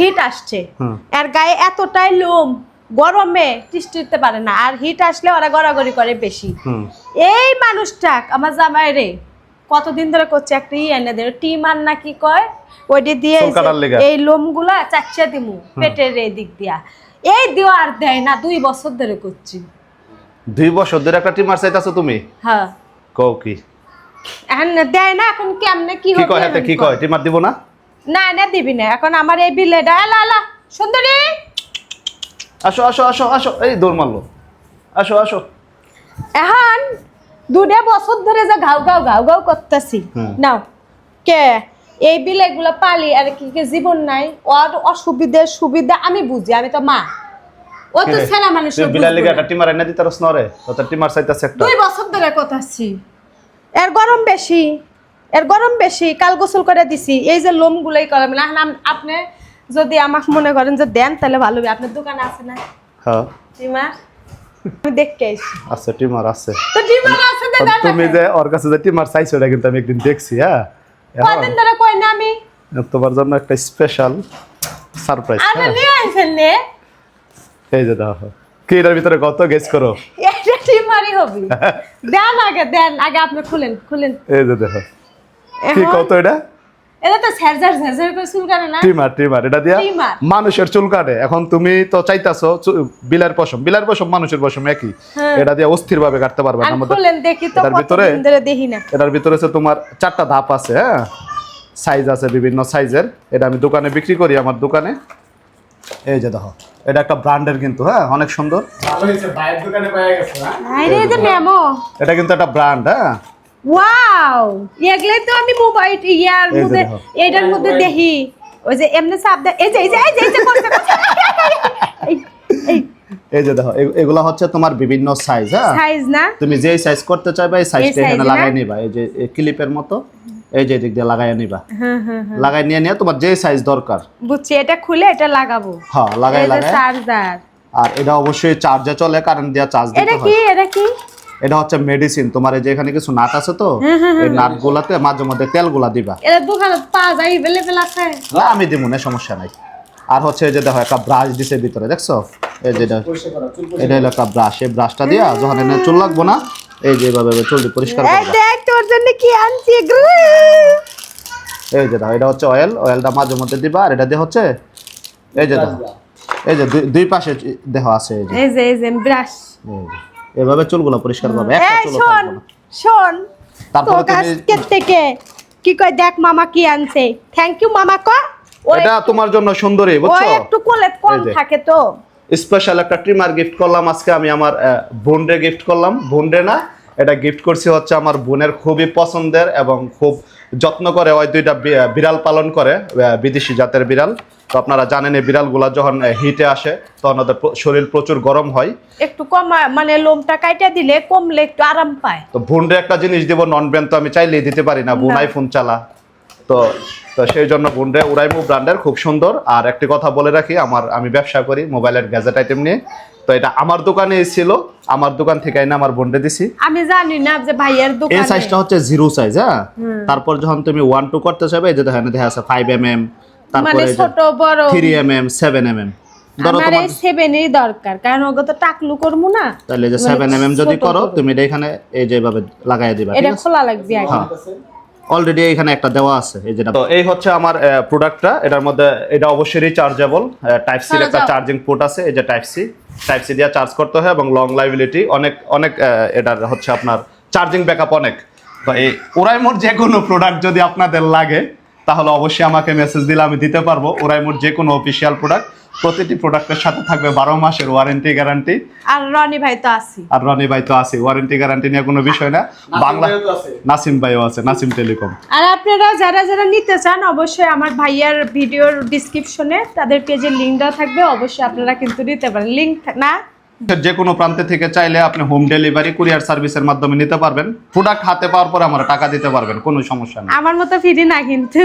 Hit আসছে। আর গায়ে এতটাই লোম গরমে তিষ্ঠিতে পারে না। আর হিট আসলে ওরা গড়াগড়ি করে বেশি। এই মানুষটা আমার জামাই রে কতদিন ধরে করছে একটা ই এনে দেয় টিমার না কি কয়? ওইটি দিয়ে। এই লোমগুলা চাচ্চা দিমু পেটের এই দিক দিয়া। এই দেওয়া আর দেয় না দুই বছর ধরে করছি। দুই বছর ধরে একটা টিমার চাইতাছো তুমি? হ্যাঁ। কও কি? এখন দেয় না এখন কেমনে কি হবে কি কয় কি কয়। কয়? টিমার দিব না? না না দিবি না। এখন আমার এই বিলেটা এলা এলা সুন্দরী! আসো আসো আসো আসো। এই দৌড় মারলো। আসো আসো। এখন দুটা বছর ধরে যে ঘাউ ঘাউ ঘাউ ঘাউ করতেছি। নাও। কে? এই বিলাইগুলো পালি আর কি কি জীবন নাই। ওর অসুবিধে সুবিধা আমি বুঝি আমি তো মা। ও তো ছেলে মানুষ বিলার একটা টিমার এনে দিতে রস নরে তো টিমার চাইতাছে একটা। দুই বছর ধরে কথাছি এর গরম বেশি। এর গরম বেশি কাল গোসল করে দিছি। এই যে লোম গুলাই করাম না আপনি যদি আমাকে মনে করেন যে দেন তাহলে ভালো হবে। আপনার দোকান আছে না? হ্যাঁ। টিমা আমি দেখতে আইছি আছে টিমার আছে। তো টিমার আছে দেন তুমি যে ওর কাছে যে টিমার চাইছো এটা কিন্তু আমি একদিন দেখছি হ্যাঁ। কদিন ধরে কই না আমি? তোমার জন্য একটা স্পেশাল সারপ্রাইজ আপনি হ্যাঁ। নিয়ে আইছেন নে। এই যে দেখো। কি এটার ভিতরে কত গেস করো? এটা টিমারই হবে। দেন আগে দেন। আগে আপনি খুলেন খুলেন। এই যে দেখো। কি কত এটা? এটা তো ঝারঝার ঝারঝার করে চুল কাটে না? টিমার টিমার এটা দিয়া মানুষের চুল কাটে। এখন তুমি তো চাইতাছো বিলার পশম। বিলার পশম মানুষের পশম একই? হ্যাঁ। এটা দিয়ে অস্থির ভাবে কাটতে পারবে না। আমাদের খুলেন দেখি তো এটার ভিতরে দেখি না। এটার ভিতরে হচ্ছে তোমার চারটা ধাপ আছে হ্যাঁ? সাইজ আছে বিভিন্ন সাইজের এটা আমি দোকানে বিক্রি করি আমার দোকানে। এই যে দেখো এটা একটা ব্র্যান্ডের কিন্তু হ্যাঁ? অনেক সুন্দর। ভালো হয়েছে ভাইয়ের দোকানে পাওয়া গেছে হ্যাঁ? আরে এই যে নেমো এটা কিন্তু একটা ব্র্যান্ড হ্যাঁ? ওয়াও এগুলাই তো আমি মোবাইল ইয়ার মধ্যে এটার মধ্যে দেখি। ওই যে এমনি দেয় এই যে এই যে এই যে এই যে। এই- যে দেখো এগুলা হচ্ছে তোমার বিভিন্ন সাইজ হ্যাঁ? সাইজ না? তুমি যেই সাইজ করতে চাইবে এই সাইজটা এখানে লাগাই নিবা। এই যে ক্লিপের মতো এই যে দিক দিয়ে লাগাই নিবা। হ্যাঁ হ্যাঁ লাগাই নিয়ে নিয়ে তোমার যে সাইজ দরকার। বুঝছি এটা খুলে এটা লাগাবো। হ্যাঁ লাগাই লাগাই। চার্জার আর এটা অবশ্যই চার্জে চলে কারেন্ট দিয়ে চার্জ দিতে এটা কি এটা কি? এটা হচ্ছে মেডিসিন তোমার এই যে এখানে কিছু নাট আছে তো হ্যাঁ, এই নাট গুলাতে মাঝে মধ্যে তেলগুলা দিবা। এটা দোকানে পাওয়া যায় এভেলেবেল আছে না আমি দিব না সমস্যা নাই। আর হচ্ছে এই যে দেখো একটা ব্রাশ দিছে ভিতরে দেখছ? এই যে এটা হলো একটা ব্রাশ এই ব্রাশটা দিয়া যখন এনে চুল লাগবো না এই যে এভাবে চুলটি পরিষ্কার এই দেখ তোর জন্য কি আনছি। এই যে দেখো এটা হচ্ছে অয়েল অয়েলটা মাঝে মধ্যে দিবা আর এটা দিয়ে হচ্ছে এই যে দেখো এই যে দুই- পাশে দেহ আছে এই যে। এই যে ব্রাশ। এভাবে চুলগুলো পরিষ্কার করবে একটা চুলও শোন থাকবে না। শোন তারপরে তোর কাছ তুমি থেকে কি কয় দেখ মামা কি আনছে। থ্যাংক ইউ মামা ক। এটা তোমার জন্য সুন্দরী ওই বুঝছ? একটু কোলে কম এই যে। থাকে তো। স্পেশাল একটা ট্রিমার গিফট করলাম আজকে আমি আমার বোনরে গিফট করলাম। বোনরে না এটা গিফট করছি হচ্ছে আমার বোনের খুবই পছন্দের এবং খুব যত্ন করে ওই দুইটা বিড়াল পালন করে বিদেশি জাতের বিড়াল। তো আপনারা জানেন এই বিড়ালগুলা যখন হিটে আসে তখন ওদের শরীর প্রচুর গরম হয়। একটু কম মানে লোমটা কাইটা দিলে কমলে একটু আরাম পায়। তো ভুনরে একটা জিনিস দিব নন ব্যান তো আমি চাইলেই দিতে পারি না ফোন আইফোন চালা। তো তো সেই জন্য বোনরে উড়াইমু ব্র্যান্ডের খুব সুন্দর। আর একটি কথা বলে রাখি আমার আমি ব্যবসা করি মোবাইলের গ্যাজেট আইটেম নিয়ে। তো এটা আমার দোকানে ছিল আমার দোকান থেকে এনে আমার বোনরে দিছি। আমি জানি না যে ভাইয়ের এই সাইজটা হচ্ছে জিরো সাইজ হ্যাঁ? তারপর যখন তুমি ওয়ান টু করতে চাইবে এই যে দেখেন দেখা আছে ফাইভ এম এম মানে তারপরে ছোট বড়। Three M M seven M M ধরো তোমার এই সেভেনেরই দরকার কারণ ওগো তো টাকলু করব না। তাহলে যে মানে এম যদি করো। তুমি এটা এখানে এই যে এভাবে লাগাই দিবা এটা খোলা লাগবে আগে। অলরেডি এখানে একটা দেওয়া আছে এই যেটা তো এই হচ্ছে আমার প্রোডাক্টটা এটার মধ্যে এটা অবশ্যই রিচার্জেবল টাইপ সি একটা চার্জিং পোর্ট আছে এই যে টাইপ সি টাইপ সি দিয়ে চার্জ করতে হয় এবং লং লাইবিলিটি অনেক অনেক এটার হচ্ছে আপনার চার্জিং ব্যাকআপ অনেক। তো এই ওরাই ওরাইমোর যে কোনো প্রোডাক্ট যদি আপনাদের লাগে তাহলে অবশ্যই আমাকে মেসেজ দিলে আমি দিতে পারব। ওরাইমোর যে কোনো অফিসিয়াল প্রোডাক্ট প্রতিটি প্রোডাক্টের সাথে থাকবে বারো মাসের ওয়ারেন্টি গ্যারান্টি আর রনি ভাই তো আছি আর রনি ভাই তো আছে ওয়ারেন্টি গ্যারান্টি নিয়ে কোনো বিষয় না। বাংলা। নাসিম ভাইও আছে নাসিম টেলিকম। আর আপনারা যারা যারা নিতে চান অবশ্যই আমার ভাইয়ার ভিডিওর ডিসক্রিপশনে তাদের পেজের লিঙ্ক দেওয়া থাকবে অবশ্যই আপনারা কিন্তু নিতে পারেন। লিঙ্ক না? যে কোনো প্রান্তে থেকে চাইলে আপনি হোম ডেলিভারি কুরিয়ার সার্ভিসের মাধ্যমে নিতে পারবেন। প্রোডাক্ট হাতে পাওয়ার পরে আমরা টাকা দিতে পারবেন কোনো সমস্যা নেই। আমার মতো ফিরি না কিন্তু।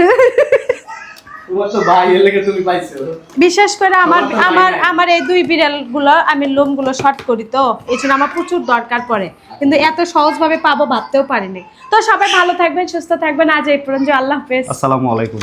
তোমার তো ভাই এর লেগে তুমি পাইছো। বিশেষ করে আমার আমার আমার এই দুই বিড়ালগুলো আমি লোমগুলো শর্ট করি তো এই জন্য আমার প্রচুর দরকার পড়ে। কিন্তু এত সহজভাবে পাবো ভাবতেও পারিনি। তো সবাই ভালো থাকবেন সুস্থ থাকবেন। আজ এই পর্যন্ত আল্লাহ হাফেজ। আসসালামু আলাইকুম।